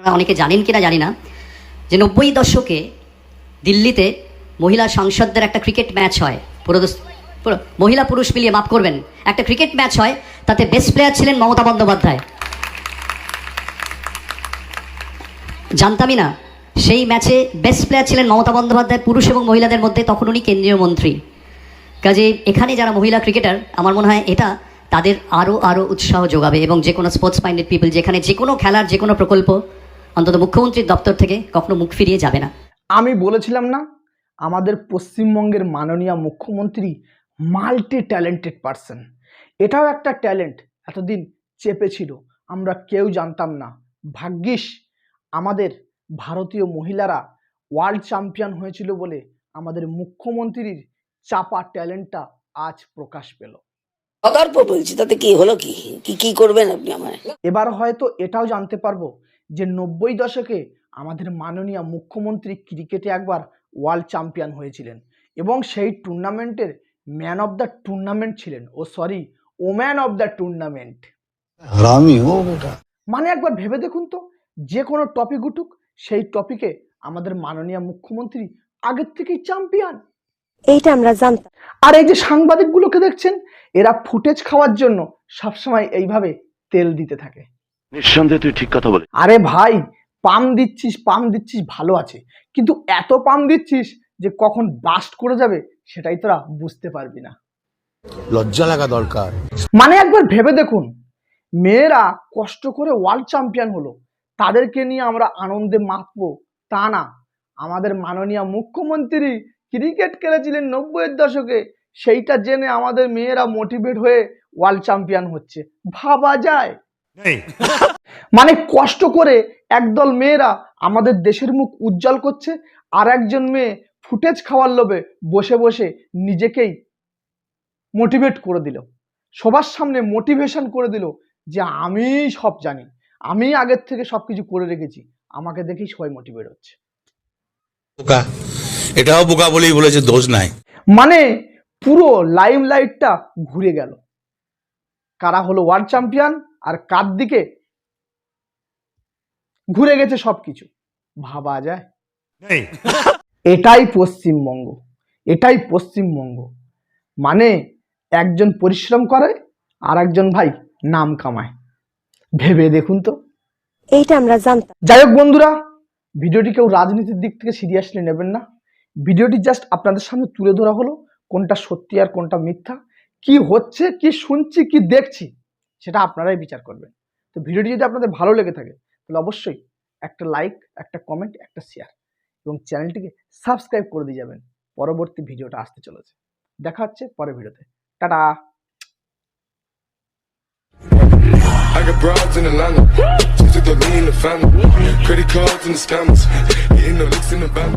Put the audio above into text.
আপনারা অনেকে জানেন কিনা জানি না, যে নব্বই দশকে দিল্লিতে মহিলা সাংসদদের একটা ক্রিকেট ম্যাচ হয়। পুরো দোস- পুরো মহিলা পুরুষ মিলিয়ে, মাফ করবেন। একটা ক্রিকেট ম্যাচ হয়, তাতে বেস্ট প্লেয়ার ছিলেন মমতা বন্দ্যোপাধ্যায়। জানতামই না, সেই ম্যাচে বেস্ট প্লেয়ার ছিলেন মমতা বন্দ্যোপাধ্যায় পুরুষ এবং মহিলাদের মধ্যে, তখন উনি কেন্দ্রীয় মন্ত্রী। কাজে এখানে যারা মহিলা ক্রিকেটার, আমার মনে হয় এটা তাদের আরও আরও উৎসাহ যোগাবে এবং যে কোনো স্পোর্টস মাইন্ডেড পিপল যেখানে যে কোনো খেলার যে কোনো প্রকল্প অন্তত মুখ্যমন্ত্রীর দপ্তর থেকে কখনো মুখ ফিরিয়ে যাবে না। আমি বলেছিলাম না আমাদের পশ্চিমবঙ্গের মাননীয় মুখ্যমন্ত্রী মাল্টি ট্যালেন্টেড পারসন। এটাও একটা ট্যালেন্ট এতদিন চেপেছিল আমরা কেউ জানতাম না। ভাগ্যিস আমাদের ভারতীয় মহিলারা ওয়ার্ল্ড চ্যাম্পিয়ন হয়েছিল বলে আমাদের মুখ্যমন্ত্রীর চাপা ট্যালেন্টটা আজ প্রকাশ পেল। বলছি তাতে কি হলো কি? কি কি করবেন আপনি আমার এবার হয়তো এটাও জানতে পারব যে নব্বই দশকে আমাদের মাননীয় মুখ্যমন্ত্রী ক্রিকেটে একবার ওয়ার্ল্ড চ্যাম্পিয়ন হয়েছিলেন এবং সেই টুর্নামেন্টের ম্যান অফ দ্য টুর্নামেন্ট ছিলেন। ও sorry woman of the tournament. মানে একবার ভেবে দেখুন তো যে কোনো টপিক উঠুক সেই টপিকে আমাদের মাননীয় মুখ্যমন্ত্রী আগের থেকেই চ্যাম্পিয়ন। এইটা আমরা জানতাম। আর এই যে সাংবাদিকগুলোকে দেখছেন এরা ফুটেজ খাওয়ার জন্য সবসময় এইভাবে তেল দিতে থাকে। নিঃসন্দেহে তুই ঠিক কথা বলে আরে ভাই পাম দিচ্ছিস পাম দিচ্ছিস ভালো আছে। কিন্তু এত পাম দিচ্ছিস যে কখন বাস্ট করে যাবে সেটাই তোরা বুঝতে পারবি না। লজ্জা লাগা দরকার। মানে একবার ভেবে দেখুন মেয়েরা কষ্ট করে ওয়ার্ল্ড চ্যাম্পিয়ন হলো। তাদেরকে নিয়ে আমরা আনন্দে মাতবো তা না। আমাদের মাননীয় মুখ্যমন্ত্রী ক্রিকেট খেলেছিলেন নব্বইয়ের দশকে। সেইটা জেনে আমাদের মেয়েরা মোটিভেট হয়ে ওয়ার্ল্ড চ্যাম্পিয়ন হচ্ছে। ভাবা যায়। মানে কষ্ট করে একদল মেয়েরা আমাদের দেশের মুখ উজ্জ্বল করছে আর একজন মেয়ে ফুটেজ খাওয়ার লোভে বসে বসে নিজেকেই মোটিভেট করে দিল। সবার সামনে মোটিভেশন করে দিল যে আমি সব জানি আমি আগের থেকে সব কিছু করে রেখেছি আমাকে দেখেই সবাই মোটিভেট হচ্ছে। বোকা। এটাও বোকা বলেই বলেছে দোষ নাই। মানে পুরো লাইম লাইটটা ঘুরে গেল। কারা হলো ওয়ার্ল্ড চ্যাম্পিয়ন আর কার দিকে ঘুরে গেছে সবকিছু? ভাবা যায়। এটাই পশ্চিমবঙ্গ। এটাই পশ্চিমবঙ্গ। মানে একজন পরিশ্রম করে আর একজন ভাই নাম কামায়। ভেবে দেখুন তো। এইটা আমরা জানতাম। যাই হোক বন্ধুরা ভিডিওটি কেউ রাজনীতির দিক থেকে সিরিয়াসলি নেবেন না। ভিডিওটি জাস্ট আপনাদের সামনে তুলে ধরা হলো কোনটা সত্যি আর কোনটা মিথ্যা কি হচ্ছে কি শুনছি কি দেখছি। সেটা আপনারাই বিচার করবেন তো ভিডিওটি যদি আপনাদের ভালো লেগে থাকে, তাহলে অবশ্যই একটা লাইক একটা কমেন্ট একটা শেয়ার এবং চ্যানেলটিকে সাবস্ক্রাইব করে দিয়ে যাবেন পরবর্তী ভিডিওটা আসতে চলেছে দেখা হচ্ছে পরের ভিডিওতে tata I got broads in Atlanta. Just took the lean the family. Credit cards and the scammers. Hitting the licks in the band.